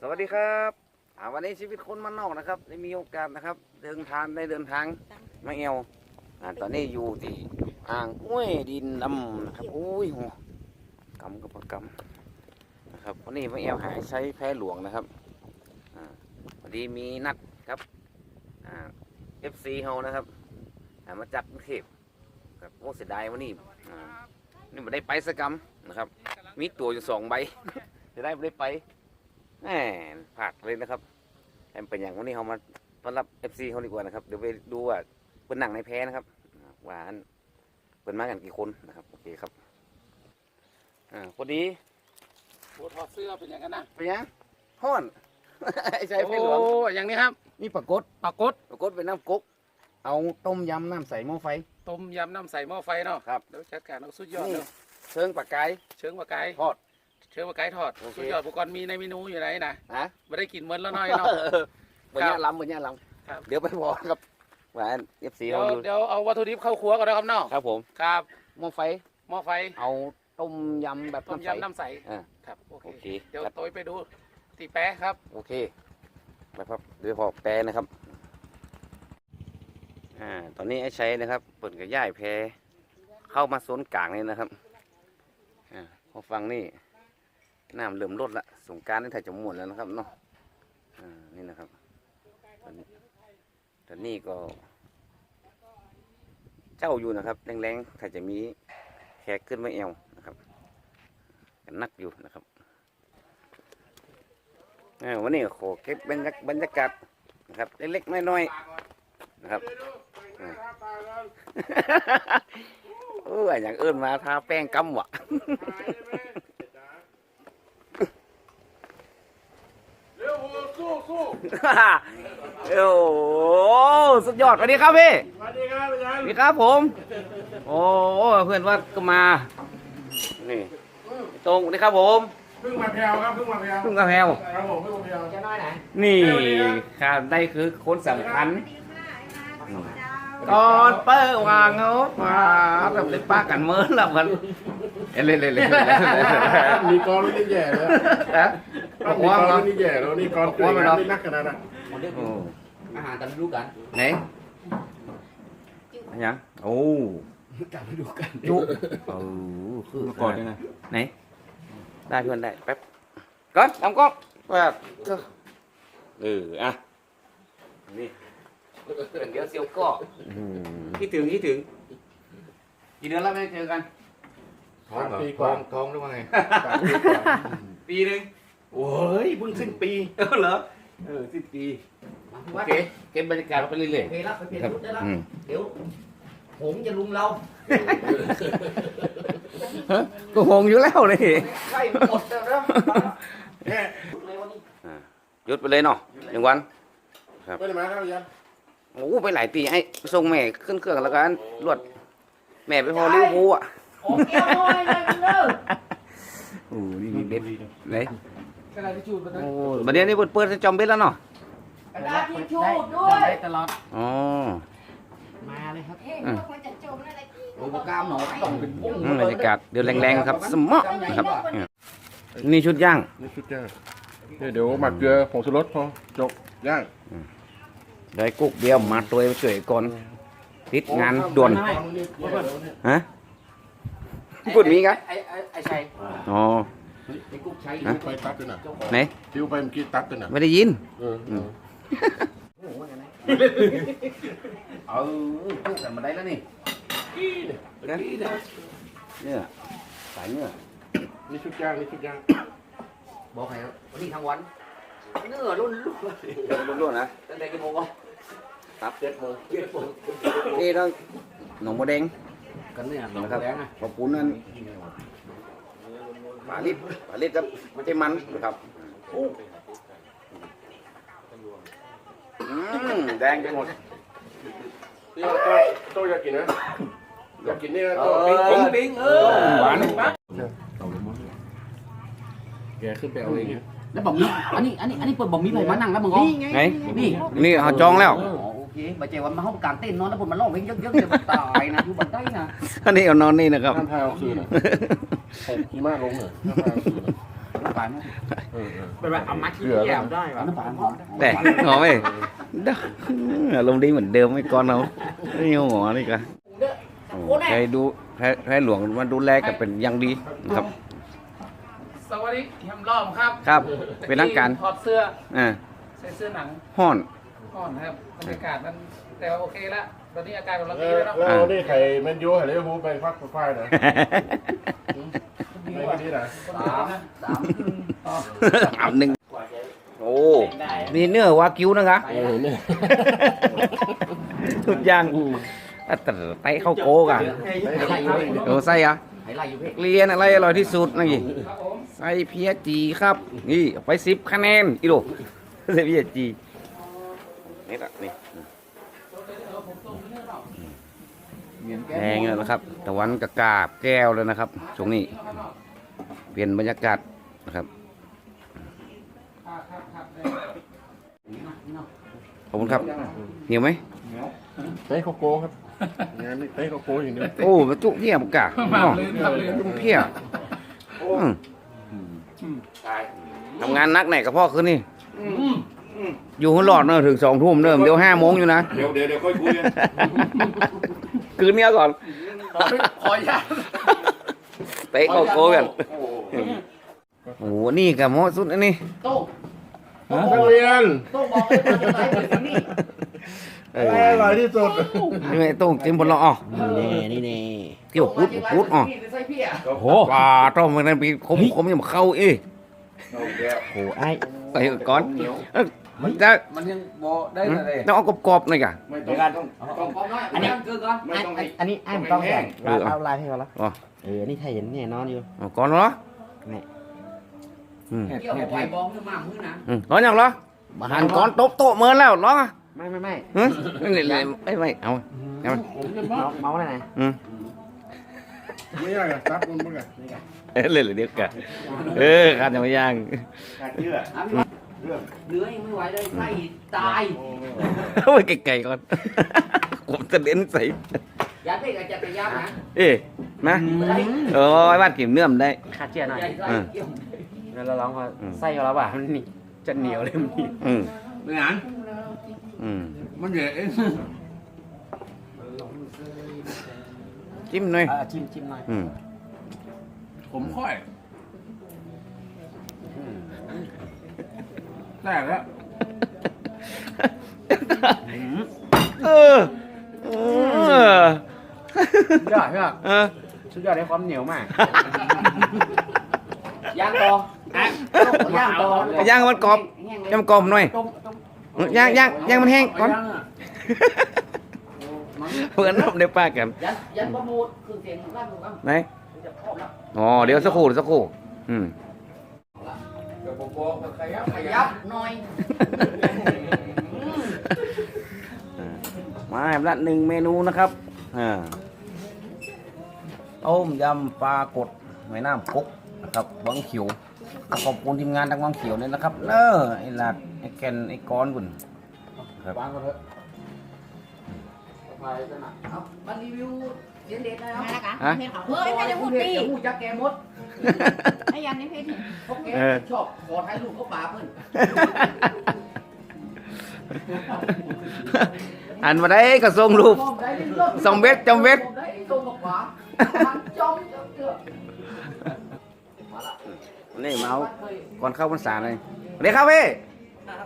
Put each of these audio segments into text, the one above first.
สวัสดีครับอ่าวันนี้ชีวิตคนมันนอกนะครับได้มีโอกาสนะครับ เดินทางได้เดินทางมาเอวอ่าตอนนี้อยู่ที่อ่างห้วยดินดำนะครับโอ้ยโหกำกับกำนะครับวันนี้มาเอวหายใช้แพรหลวงนะครับอ่าวันนี้มีนัดครับอ่าเอฟซีเฮานะครับอ่ามาจากกรุงเทพครับโอ้เสียดายวันนี้อ่านี่มาได้ไปสกกรรมนะครับ มีตัวอยู่สองใบจะได้ไม่ได้ไป แหมผาดเลยนะครับแอมเป็นอย่างวันนี้เขามาต้อนรับเอฟซีเขาดีกว่านะครับ เดี๋ยวไปดูว่าเป็นหนังในแพ้นะครับ หวานเป็นมากันกี่คนนะครับ โอเคครับ อ่าพอดีโอ้ถอดเสื้อเป็นอย่างนั้นนะเป็นยังห้อนไอ้ชายเพโอ้ชรหลวงอย่างนี้ครับ นี่ปรากฏปลากดปรากฏเป็นน้ำก๊กเอาต้มยำน้ำใสหม้อไฟ ต้มยำน้ำใสหม้อไฟเนาะครับเดี๋ยวจัดการเอาสุดยอดนี่เนาะเชิงปลากไก่เชิงปลาไก่ทอดเชิงปลาไก่ทอดโอเค สุดยอดอุปกรณ์มีในเมนูอยู่ไหนนะนะไม่ได้กินเหมือนแล้วน้อยเนาะบนเนี้ยล้ำบนเนี้ยล้ครับำเดี๋ยวไปบอกครับหวานเอฟซีเดี๋ยวเขาดูเดี๋ยวเอาวัตถุดิบเข้าครัวก่อนนะครับเนาะครับผมครับหม้อไฟหม้อไฟเอาต้มยำแบบต้มน้ำใส ยำน้ำใสอ่าครับโอเคโอเค เดี๋ยวครับโตัวไปดูตีแป๊ะครับ โอเคนะครับเดี๋ยวพอแปลนะครับอ่าตอนนี้ไอ้ใช้นะครับ เปิดกับย่ายแพเข้ามาโซนกลางนี่นะครับอ่าพอฟังนี่ น้ำเริ่มลดละสงการนี่ถ่ายจะหมดแล้วนะครับเนาะนี่นะครับตอนนี้ตอนนี้ก็ เจ้าอยู่นะครับแรงๆถ่ายจะมีแขกขึ้นมาเอวนะครับกันนักอยู่นะครับวันนี้ก็ขอเก็บบรรยากาศนะครับเล็กๆน้อยๆนะครับโอ่าเอย่างเอิ้นมาทาแป้งกำวะ เร็วสู้สู้ โอ้โหสุดยอดสวัสดีครับพี่สวัสดีครับอาจารสย์วัสดีครับผม โอ้เพื่อนว่าก็มา นี่ตรงสวัสดีครับผมเพิ่งมาแพรวครับเพิ่งมาแพรวทุ่งกระแพวครับผมเพิ่งมาแพรวจะน้อยไหนนี่ครับได้คือคนสำคัญ ตอนเปิดวางเขามาแบบเล่นป้ากันเมินแล้วมัน เอ้ยเล่นเล่นเล่นมีกรนี่แย่เลยนะมีว่ากรเนาะ นี่แย่แล้วนี่กรเกิดงานไม่นักขนาดนั้นโอ้อาหารกันรู้กันไหนอันยังโอ้กันไม่รู้กันจุเออคือก่อนยังไงไหน ได้เพื่อนได้แป๊บก่อนทำกล้องแบบเอออะนี่เดี๋ยวเซียวก็คิดถึงคิดถึงกี่เดือนแล้วไม่ได้เจอกัน ท้องปีกว่าท้องหรือว่าไงปีหนึ่งโอ้ยเพิ่งสิ้นปีเออเหรอเออสิบปีโอเคเก็บบรรยากาศไปเรื่อยโอเครับไปเปลี่ยนๆครับชุดได้แล้ว อืมเดี๋ยวผมจะลุมเราฮะก็งงอยู่แล้วเลยใกล้หมดแล้วนะแค่เลยวันนี้หยุดไปเลยเนาะหนึ่งวันไม่ได้มาครับอาจารย์โอ้ไปหลายปีไอ้ไปส่งแม่ขึ้นเครื่องแล้วกันรวดแม่ไปพอลิ้วภูอะ โอเคหน่อยนะคุณเด้อโอ้นี่มีเบ็ดไหนกระดาษทิชชู่ไปด้วยโอ้บัดเดี๋ยวนี้เปิดเปิดจอมเบ็ดแล้วเนาะกระดาษทิชชู่ด้วยได้ตลอดอ๋อมาเลยครับเฮ้ยพวกมันจะจมอะไรที่โอ้โหกล้ามหนอต้องเป็นปุ้งอืมบรรยากาศเดี๋ยวแรงๆครับ สมอนะครับอืมนี่ชุดย่างนี่ชุดย่างเดี๋ยวหมักเกลือผงชูรสพอจบย่างได้กุ๊กเดียวมาตัวช่วยก่อนติดงานด่วนฮะ พูดมีกันไอ้ไอ้ไอ้ชัยอ๋อ ไอ้กุ๊กชัยฮะ ไปตัดกันนะไหนทิวไปเมื่อกี้ตัดกันนะไม่ได้ยิน เออเออเออพูดกันมาได้แล้วนี่นะเนี่ยสายเนี่ยนี่ชุดย่างนี่ชุดย่างบอกให้วันนี้ทั้งวันเนื้อรุ่นลุกเลยล้วนๆนะตั้งแต่กี่โมงวะครับเจ็ดโมงเจ็ดโมงนี่ต้องหนองบัวแดง กันเนี่ยหนองนะครับแดงอะขอบคุณนั่นปลาลิดปลาลิดครับไม่ใช่มันนะครับอืมแดงไปหมดที่โตโตอยากกินนะอยากกินนี่นะเอโตอปิ้งปิ้งปิ้งเออหวานแกขึ้นไปเอาเองเนี่ยแล้วบอกมีอันนี้อันนี้อันนี้เปิดบอกมีไผมานั่งแล้วมึงอ๋อไหนนี่นี่เขาจองแล้วอ๋อโอเคบาเจวันมาห้องกลางเต้นนอนแล้วผมมาร้องเพลงเยอะๆจะตายนะอยู่บันไดนะอันนี้เอานอนนี่นะครับห้ามพายเอาคืนนะหกขี่ม้าลงเหรอห้ามพายเอาคืนนะเปาไหมเป็นแบบเอามาที่แก้วได้น้ำปลาหอมแต่งอไหมเด้ออารมณ์ดีเหมือนเดิมไม่ก่อนเรานี่หัวนี่กันใครดูใครหลวงมาดูแลกันเป็นอย่างดีนะครับสวัสดีแฮมล้อมครับ ครับ เป็นร่างการถอดเสื้ออ่าใส่เสื้อหนังห้อน ก่อนนะครับบรรยากาศมันแต่ว่าโอเคละตอนนี้อาการของเราแล้ดีวแล้วเนาะแล้วนี่ใครแมนยูใครลิเวอร์พูลไปพักไฟนะไม่ก็ดีนะสามสามครึ่งสามหนึ่งโอ้นี่เนื้อวากิวนะคะเออเนี่ยทุกอย่างอะแต่ไตเข้าโกกันไหไล่อยู่โอ้ไส้อะไหไล่อยู่พี่เรียนอะไรอร่อยที่สุดนี่ไส้เพียจีครับ นี่เอาไปสิบคะแนนอีโดไส้เพียจี นี่ละนี่แพงแล้วนะครับตะวันกะกาบแก้วแล้วนะครับช่วงนี้ เปลี่ยนบรรยากาศนะครับขอบคุณครับเหนียวไหมเต้โกโก้ครับงานนี้เต้โกโก้อย่างเดียวโอ้มาจุเพี้ยมกะมาอ๋อเลยมาเลยจุเพี้ยอืมทำงานนักไหนกับพ่อคืนนี่ อยู่หัวหลอดเนอะถึงสองทุ่มเนิ่มเดี๋ยวห้าโมงอยู่นะเดี๋ยวเดี๋ยวเดี๋ยวค่อยคุยกันคืนเนี้ยก่อนขออนุญาตเตะเข้าโกกันโอ้โหนี่กับหมอสุดอันนี้โต้งนักเรียนโต้งบอกเลยว่าจะไหลไปที่นี่เออะไรอร่อยที่สุดนี่ไงต้องจิ้มบนล้ออ๋อนี่นี่นี่เกี่ยวพุดพุดอ๋อใส่พี่อะโอ้โหปลาต้มมันนั้นปีคมคมยังเข้าเอ้ยโอ้ไอ้ไปก่อนเอ้ย มันจะมันยังบอได้เลยต้องเอากรอบๆหน่อยกะไม่ต้องต้องต้องพร้อมน้อยอันนี้คือก่อนไม่ต้องให้อันนี้ไอ้มันต้องแข่งเออเอาลายให้เขาละอ๋อเออนี่ไทยเห็นแน่นอนอยู่เอาก่อนเหรอนี่อืมเกี่ยวกับไฟบองขึ้นมามือนะอืมร้อนยังเหรอหันก้อนโต๊ะโต๊ะเมินแล้วร้อนอะไม่ไม่ไม่เฮ้ยไม่เลยเลยไม่ไม่เอาเอาเมาเมาอะไรไหนอืมไม่ยากอะซับมันมั้งอะเอ้ยเลยเลยเดียวกันเออขาดจะไม่ย่างขาดเยื่อ เนื้อยังไม่ไหวเลยไส้ตายเอาไปไกลๆก่อนผมจะเด่นใส่ยัดไปกับจักรยานนะเอ๊ะมาเออไอ้บ้านกินเนื้อมนได้ขาดเจียหน่อยใหญ่ไส้เกี่ยวแล้วเราลองว่าอืมไส้เราบ่ามันนี่จะเหนียวเลยมันนี่อืมเป็นหยังอืมมันใหญ่เองจิ้มหน่อยเออจิ้มจิ้มหน่อยอืมผมค่อย แตกแล้วเออเออสุดยอดใช่ป่ะเออสุดยอดในความเหนียวมาก ย่างต่อย่างต่อย่างมันกรอบย่างมันกรอบหน่อย ต้มต้มย่างย่างย่างมันแห้งก่อนเพื่อนน้ำเดี๋ยวป้ากันยันยันประมูลคือเสียงของร้านของเราไหน จะพร้อมแล้ว อ๋อ เดี๋ยวสักครู่เดี๋ยวสักครู่ อืม ขยับหน่อยมาแหมละหนึ่งเมนูนะครับอ่าต้มยำปลากดไม้น้ำกุ๊กนะครับวังเขียวขอบคุณทีมงานทางวังเขียวเนี่ยนะครับเนอไอ้หลัดไอ้แกนไอ้ก้อนกุนครับวางกันเถอะไปกันนะเอามารีวิว เสียงเด็ดนะคมารับแล้วกันเฮ้ยไม่ได้พูดดีจะพูดจักแกมดไอ้ยันนี่เพชรพวกแกชอบขอถ่ายรูปเขาป่าเพิ่นอันมาได้ก็ส่งรูปสองเม็ดจำเม็ดได้ส่งกับป่าจอมจอมเจือนี่เมาส์ก่อนเข้าพรรษาเลยสวัสดีครับพี่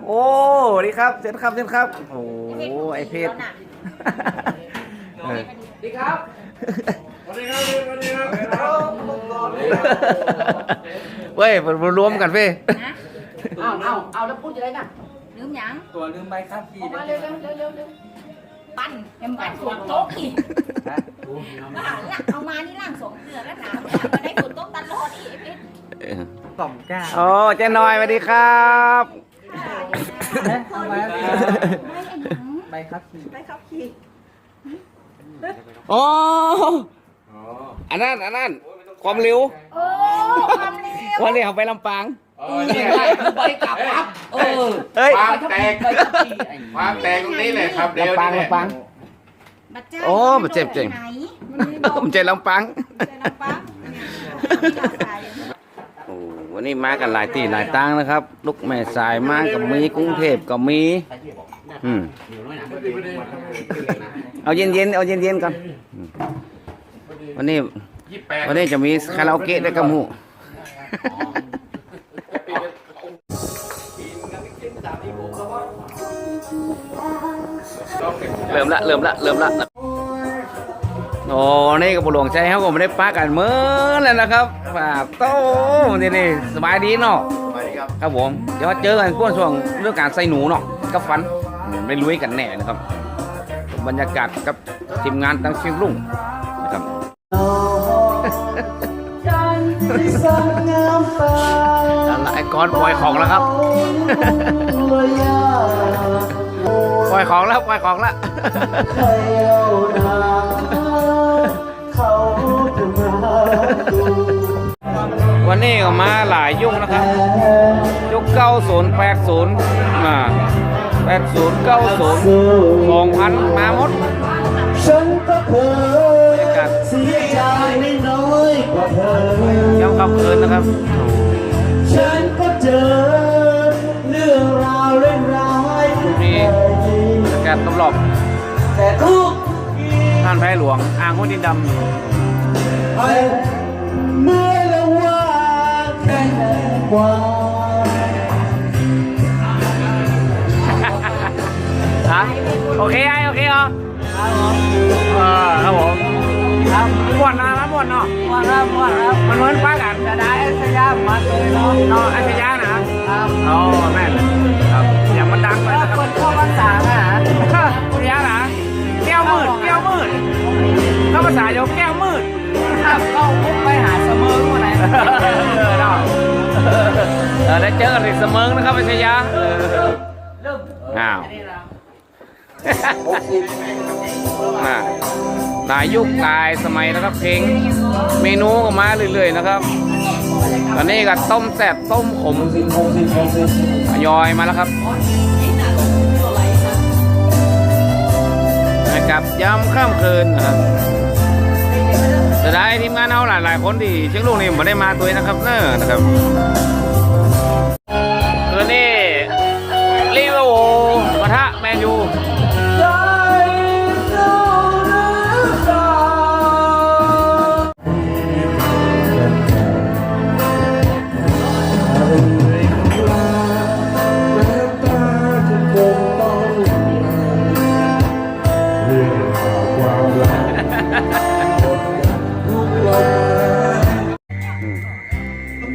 โอ้สวัสดีครับเชิญครับเชิญครับโอ้ไอเพชรเออดีครับสวัสดีครับสวัสดีครับ เว้ยมันรวมกันพี่นะเอาเอาเอาแล้วพูดจะไรกันลืมยังตัวลืมใบครับพี่ออกมาเร็วเร็วเร็วเร็วเร็วปั้นเอ็มปั้นฝนตกอีกมาละเอามานี่ล่างสองเสือแล้วหนาวมาได้ฝนตกตลอดอีกเพชรกล่อมก้าโอ้เจ๊น้อยสวัสดีครับเอาไปไม่ไอ้หยังใบครับพี่ไปขับขี่ โอ้อันนั้นอันนั้นความเร็วโอ้ความเร็ววันนี้เขาไปลำปางนี่ไงคือใบกลับครับเออเฮ้ยความแตกใบขับขี่ไอ้ความแตกตรงนี้เลยครับเดี๋ยวลำปางนี่ลำปางบัดเจ้าโอ้บัดเจ็บเจ็บไหนมันไม่บอกผมเจลำปางใจลำปางเนี่ยที่เราใส่โอ้โหวันนี้มากันหลายที่หลายตังนะครับ ลูกแม่สายมากับมีกรุงเทพก็มี อืมเอาเย็นๆเอาเย็นๆกันอืมวันนี้ยี่แปดวันนี้จะมีคาราโอเกะด้วยกับหมูเริ่มละเริ่มละเริ่มละโอ้นี่กับบุหลวงใจเขาก็ไม่ได้ป้ากันเมื่อแล้วนะครับฝากโต้นี่นี่สบายดีเนาะไปครับครับผมเดี๋ยวมาเจอกันพวกช่วงเรื่องการใส่หนูเนาะกับฟัน ไม่ลุยกันแน่นะครับ บรรยากาศกับทีมงานตั้งเชียงรุ่งนะครับนั่นละไอ้กอนปล่อยของแล้วครับปล่อยของแล้วปล่อยของแล้ววันนี้ก็มาหลายยุคนะครับ ยุคเก้าศูนย์แปดศูนย์มา แปดศูนย์เก้าศูนย์สองพันมาหมดฉันก็เคบรรยากาศเสียใจไม่น้อยกว่าเธอย้ำคำคืนนะครับฉันก็เจอเรื่องราวเล่นร้ายๆนี่บรรยากาศรอบแต่ทุกๆท่านแพ้หลวง อ่างหุ้นดินดไปเมื่อละว่าแค่กว่า โอเคไอโอเคเหรอครับผมเออครับผมครับม่วนนะครับม่วนเนาะม่วนครับม่วนครับมันเหมือนป้ากันจะได้ไอ้สยามมาเลยเนาะเนาะไอ้สยามนะครับครับอ๋อแม่นครับอย่ามันดังไปนะครับคนเข้าภาษาอะสยามนะแก้วมืดแก้วมืดเข้าภาษาโยแก้วมืดครับเข้าคุกไปหาเสมอวันไหนเออเนาะเออได้เจอกันอีกเสมอนะครับไอ้สยามเอออ้าว อ่าหลายยุคหลายสมัยนะครับเพลงเมนูก็มาเรื่อยๆนะครับ ตอนนี้ก็ต้มแซ่บต้มขมยอยมาแล้วครับนะครับยำข้ามคืนนะครับจะได้ทีมงานเอาหลายๆคนที่เชียงลูกนี่ไม่ได้มาตัวนะครับเนอะนะครับ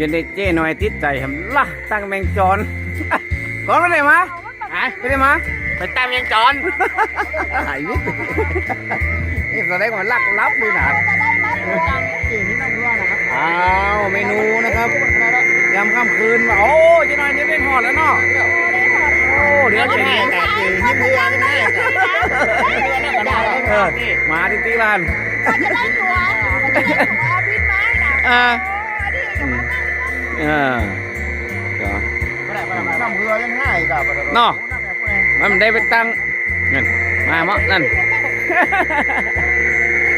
นได้เจ้หน่อยติดใจครับล่ะตั้งแมงจอนก่อนไปไหนมาหายไปไหนมาไปตั้งแมงจอนหายวิทย์นี่แสดงว่าลักลับเลยนะอ้าวเมนูนะครับยำค่ำคืนว่าโอ้เจ้หน่อยจะเป็นหอดแล้วเนาะโอ้เดี๋ยวจะแตกตื่นยิ้มเรือกันแน่มาดิติลันจะได้ตัวจะได้ตัวพินไม้นะ อ่าโอ้ดีอย่ามานั่งเออเดี๋ยวน้ำเรือยังง่ายกับเนาะ มันได้ไปตั้งนั่นมาเมาะนั่น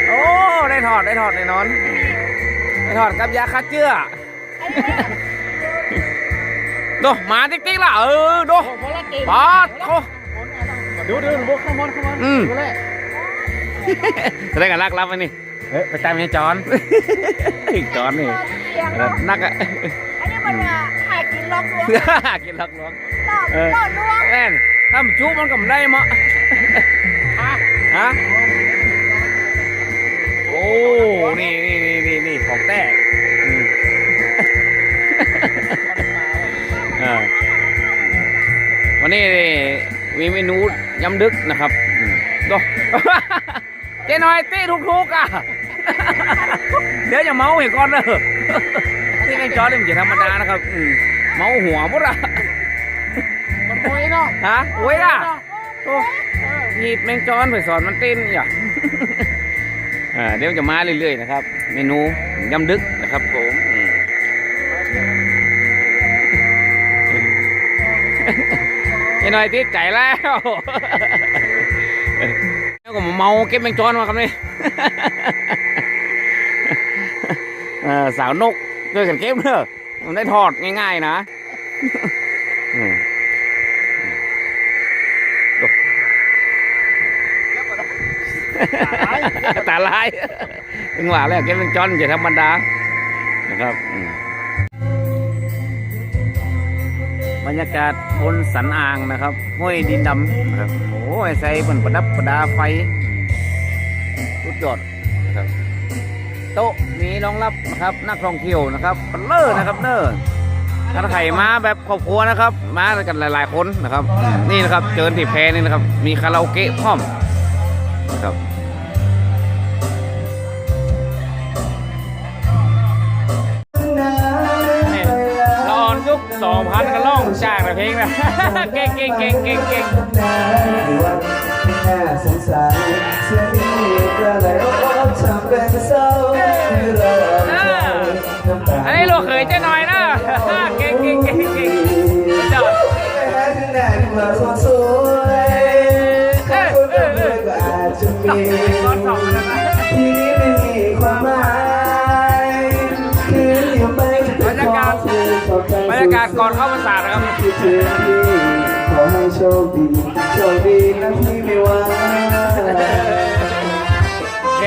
โอ้ ได้ถอดได้ถอดได้นอน ได้ถอดกับยาคัดเจื้อดูหมาติ๊กๆล่ะเออดูปาดโค ดูดูบุกข้างบนข้างบนอืม ดูเลยแสดงกันรักรับอันนี้เฮ้ยไปตามยายจอนอีกจอนนี่เสียงเนาะนักอะ อันนี้มันอะหากินล็อกลวงกินลักลวงหลอดเออหลอดลวงแม่นถ้ามันจุมันก็ไม่ได้มะฮะโอ้นี่นี่นี่นี่นี่ของแต้อืมเออวันนี้มีเมนูยำดึกนะครับอืมดูเจ๊น้อยตีทุกๆอะ เดี๋ยวอย่าเมาเห็นก่อนเด้อ ที่แม่งจอนี่มันจะธรรมดานะครับอืมเมาหัวหมดอะมันโวยเนาะฮะโอ้ยอะโอ้หีบแมงจอนไปสอนมันเต้นอย่าอ่าเดี๋ยวจะมาเรื่อยๆนะครับ เมนูยำดึกนะครับผมอืมยังหน่อยติดใจแล้วแล้วก็มาเมาเก็บแมงจอนมาครับนี่ เกิดกันเก็บเถอะมันได้ถอดง่าย ๆ นะตาลายตึงว่าแล้วเก็บเป็นจอนจะทาธรรมดานะครับบรรยากาศบนสันอ่างนะครับห้วยดินดำนะครับโอ้ยใส่อนประดับประดาไฟสุดยอด๊ะมีรองรับนะครับนักท่องเที่ยวนะครับเลิศนะครับเนอร์กันไข่มาแบบครอบครัวนะครับ มากันหลาย ๆ คนนะครับ นี่นะครับเจอที่แพนี่นะครับ มีคาราโอเกะพร้อมนะครับสองพันก็ล่องจากนะเพลงนะเก่งเก่งเก่งเก่งเก่ง เขยเจ๊น้อยนะเก่งเก่งเก่งเก่งจอดเอ้ยเนี้ยต่อตครบรรยากาศบรรยากาศก่อนเข้าพรษานะครับขอให้โชคดีโชคดีนะพี่ไม่ว่า โอเค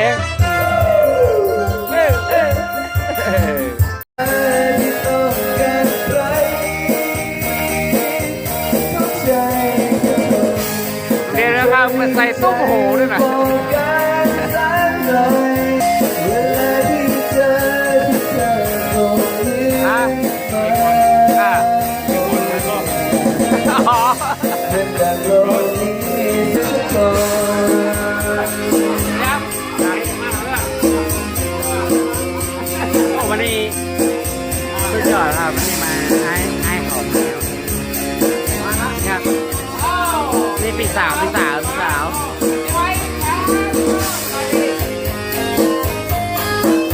วันนี้สุดยอดครัวันนี้มาไอ้ไอ้ขอมนี่ยนี่ปีสาวปีสาวปีสาว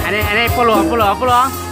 อันนี้อันนี้ปลวกปลวกปลวก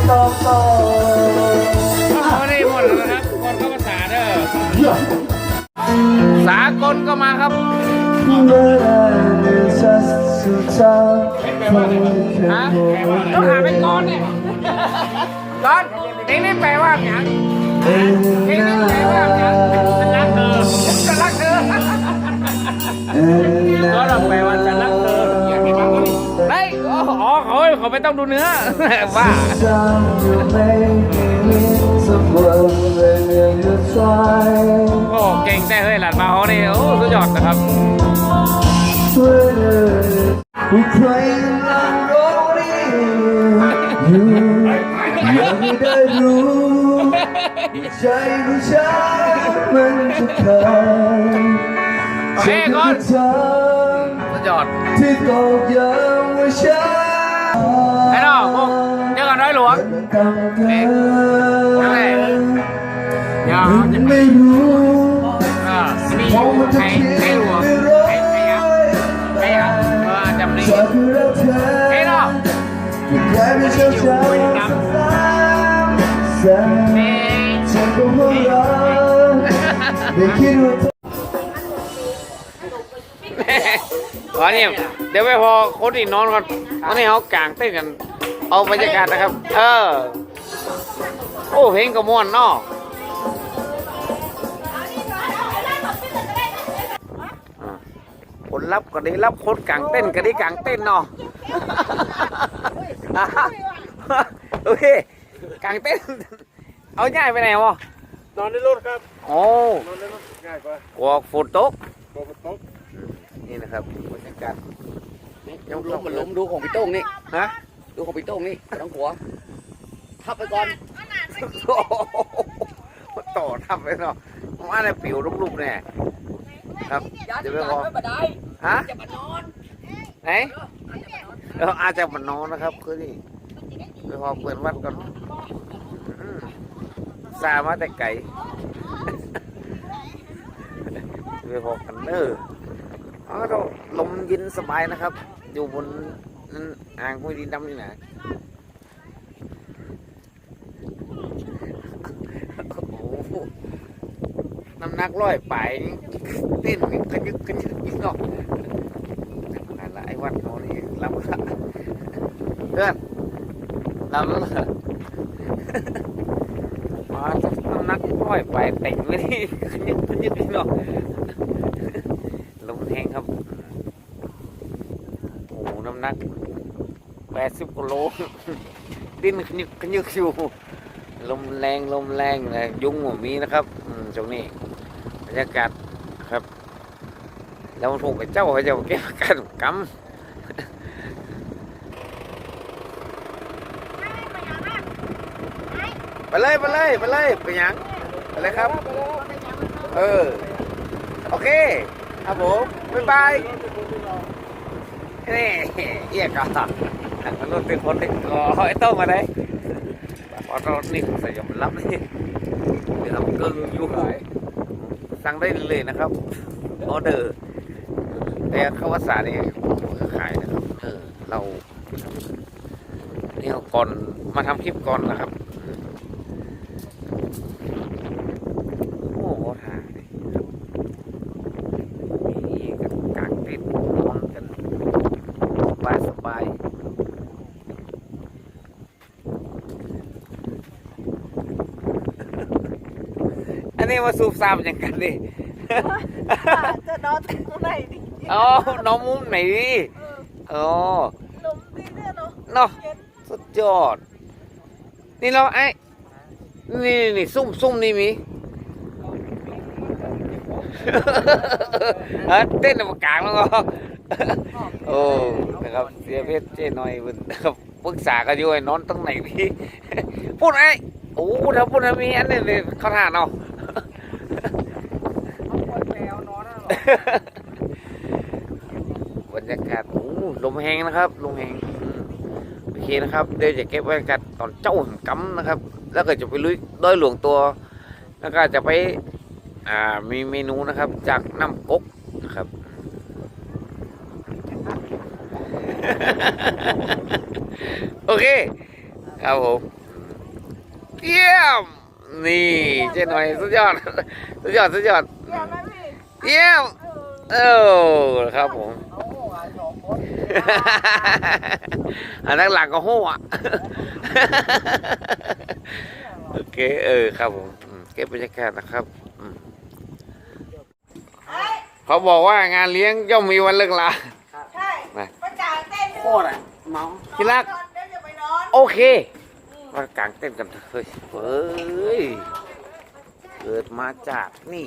กันคือต้องโตเขาได้หมดแล้วนะครับคนก็ภาษาเด้อสากลก็มาครับต้องหาไปก่อนเนี่ยก่อนเองนี่แปลว่าอย่างเองนี่แปลว่าอย่างฉันรักเธอ ไม่ต้องดูเนื้อว่าโอ้เก่งแต่เฮ้ยหลานมาเขาเนี่ยโอ้สุดยอดนะครับใครกำลังร้องเรียกอยู่ยังไม่ได้รู้ใจผู้ชายมันจะขาดโอเคก่อนเธอสุดยอดที่ตอกย้ำว่าฉันไอ้น้อง พวกเจอกันน้อยหลวงต้องการนั่นแหละอย่ามันจะไม่รู้เออมีเพราะมันจะไอ้คิดไอ้หลวงไม่ร้อไอ้ยไอ้ยังไอ้ยังเออจำได้จะคือรักเธอไอ้น้องแค่ไม่เชื่อใจซ้ำซ้ำนี่ฉันก็หัวเราะไม่คิดว่าเธออ๋อนี่เดี๋ยวไปพอคนที่นอนก่อนวันนี้เขากางเต้นกัน เอาบรรยากาศนะครับ เออ โอ้เพลงก็ม่วนเนาะคนรับก็ได้รับคนกลางเต้นก็ได้กลางเต้นเนาะโอเคกลางเต้น เอาง่ายไปไหนวะนอนในรถครับโอ้นอนในรถง่ายกว่ากลัวฝนตกกลัวฝนตกนี่นะครับบรรยากาศยังล้มมันล้มดูของพี่โต้งนี่ฮะ ดูของพี่โต้งนี่น้องหัวทับไปก่อนโอ้โหต่อทำไปเนาะว่าอะไรปิวลุกๆเนี่ยครับเดี๋ยวไปพอฮะไหนเอออาจจะมานอนนะครับคือนี่ไปพอเปิดวัดก่อนอืมซามาแต่ไก่ไปพอกันเนอร์อ๋อเราลมเย็นสบายนะครับ อยู่บน นั่นอ่างห้วยดินดำนี่นะโอ้โหน้ำหนักร้อยไปเต้นกระยึกกระยึกยิ่งออกนั่นละไอ้วันเขานี่ลำละเพื่อนลำละมาน้ำหนักร้อยไปแต่งไม่ได้กระยึกกระยึกยิ่งออกลมแห้งครับ โอ้โหน้ำหนักแปด สิบกิโลดิ้นขยึกขยึกอยู่ลมแรงลมแรงเลยยุงหัวมีนะครับอืมช่วงนี้บรรยากาศครับแล้วถูกกับเจ้าเขาจะเก็บกันกำไปเลยไปเลยไปเลยไปยังไปเลยครับ เออ โอเคครับผมบ๊ายบายนี่เอียกอะ มันรถเป็นคนเล็กอ๋อไอ้ต้งมาไหนพอเรานี่ใส่ยำรับเลยเดี๋ยวเราก็อยู่สั่งได้เลยนะครับออเดอร์ แต่ข้าววาสาเนี่ยขายนะครับ เออเราเนี่ยก่อนมาทำคลิปก่อนนะครับ โอ้โหถ่ายครับนี่กันกางเต็นท์นอนกันสบายสบายอั นนี้มาสูบซามอย่างกันดิจะนอนตรงไหนดิอ๋อน้องมุมไหนดิอ๋อลมดีเนี่ยเนาะเนาะสุดยอด นี่เราไอ้นี่นี่นี่ซุ่มซุ่มนี่มีเออเต้นในกลางแล้วก็โอ้นะครับเสียเพชรเจ๊น้อยมันนะครับปรึกษากันอยู่ไอ้นอนตรงไหนพี่พูดไอ้โอ้ถ้าพูดถ้ามีอันนี้เลยเขาท่าเนาะ บรรยากาศโอ้ลมแห้งนะครับลมแห้งโอเคนะครับเดี๋ยวจะเก็บบรรยากาศตอนเจ้าหันกำนะครับ แล้วก็จะไปลุยด้อยหลวงตัว แล้วก็จะไปอ่ามีเมนูนะครับ จากน้ำก๊กนะครับโอเคครับผมเยี่ยมนี่เจ๊หน่อยสุดยอดสุดยอดสุดยอด เยี่ยมเออครับผมอันนั้นหลังก็หัวโอเคเออครับผมอืมเก็บบรรยากาศนะครับอืมเขาบอกว่างานเลี้ยงย่อมมีวันเลิกลาใช่ประจ่าเต้นโคตรอะเมาที่รักเดี๋ยวจะไปนอนโอเคมากางเต้นกันเถอะเฮ้ยเฮ้ยเกิดมาจากนี่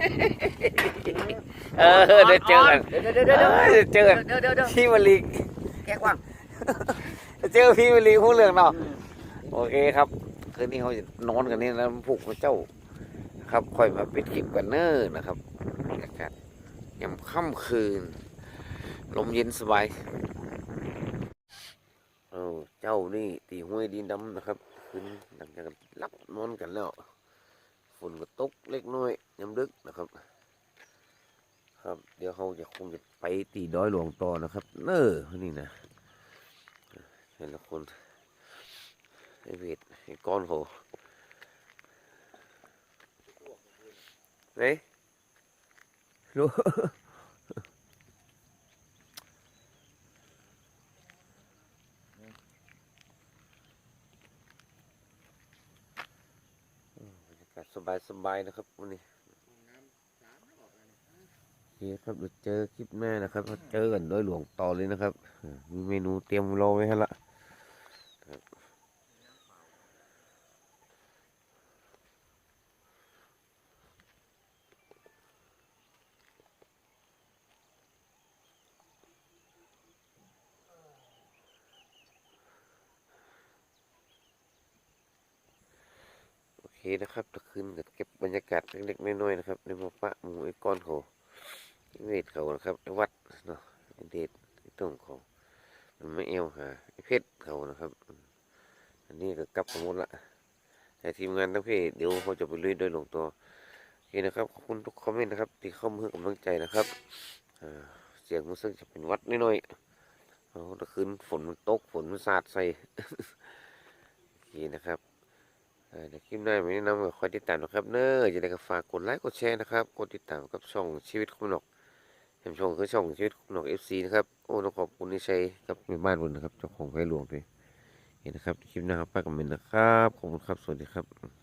เนาะป้าต้มเจธรรมดานี่ไหนขอของมาอันนี้พี่พี่ซีซั่นอืมเออเดี๋ยวเจอกันเดี๋ยวเดี๋ยวเดี๋ยวเออเดี๋ยวเจอกันเดี๋ยวเดี๋ยวเดี๋ยวที่มะลิแกกว่างเจอพี่มะลิพูดเรื่องเนาะโอเคครับคืนนี้เขาจะนอนกันนี่แล้วพวกพระเจ้า ครับค่อยมาปิดคลิปกันเนอร์นะครับบรรยากาศยามค่ำคืน ลมเย็นสบายเออเจ้านี่ตีห้วยดินดำนะครับคืนหลังจากรับนอนกันแล้ว ฝนก็ตกเล็กน้อยย้ำดึกนะครับ ครับ เดี๋ยวเขาจะคงจะไปตีด้อยหลวงต่อนะครับ เนอร์นี่นะเห็นละคนไอเวทไอก้อนเขาไหนรู้ อืม บายสบายๆนะครับวันนี้โอเคครับเดี๋ยวเจอคลิปแม่นะครับเราเจอกันด้วยหลวงต่อเลยนะครับ มีเมนูเตรียมรอไว้ให้ละ เคนะครับตะคืนก็เก็บบรรยากาศเล็กๆน้อยๆนะครับในมาปะหมูไอ้ก้อนเขาเวทเขานะครับไอ้วัดเนาะไอ้เดชไอ้ต้งเขามันไม่เอวหาไอ้เพชรเขานะครับ อันนี้ก็กลับสมุดละแต่ทีมงานทั้งเพจเดี๋ยวเขาจะไปลุยโดยลงตัวโอเคนะครับขอบคุณทุกคอมเมนต์นะครับที่เข้ามาให้กำลังใจนะครับเสียงมันซึ่งจะเป็นวัดน้อยๆเอาตะคืนฝนมันตกฝนมันสาดใส่โอเคนะครับ เดี๋ยวคลิปหน้าไม่แนะนำก็คอยติดตามนะครับเนอะจะได้ก็ฝากกดไลค์กดแชร์นะครับ กดติดตามกับช่องชีวิตคุณหนกเห็นชมคือช่องชีวิตคุณหนกเอฟซีนะครับ โอ้ต้องขอบคุณที่ใช้กับมีบ้านบนนะครับเจ้าของไฟหลวงด้วยเห็นนะครับคลิปหน้าครับป้ากับเมนนะครับขอบคุณครับสวัสดีครับ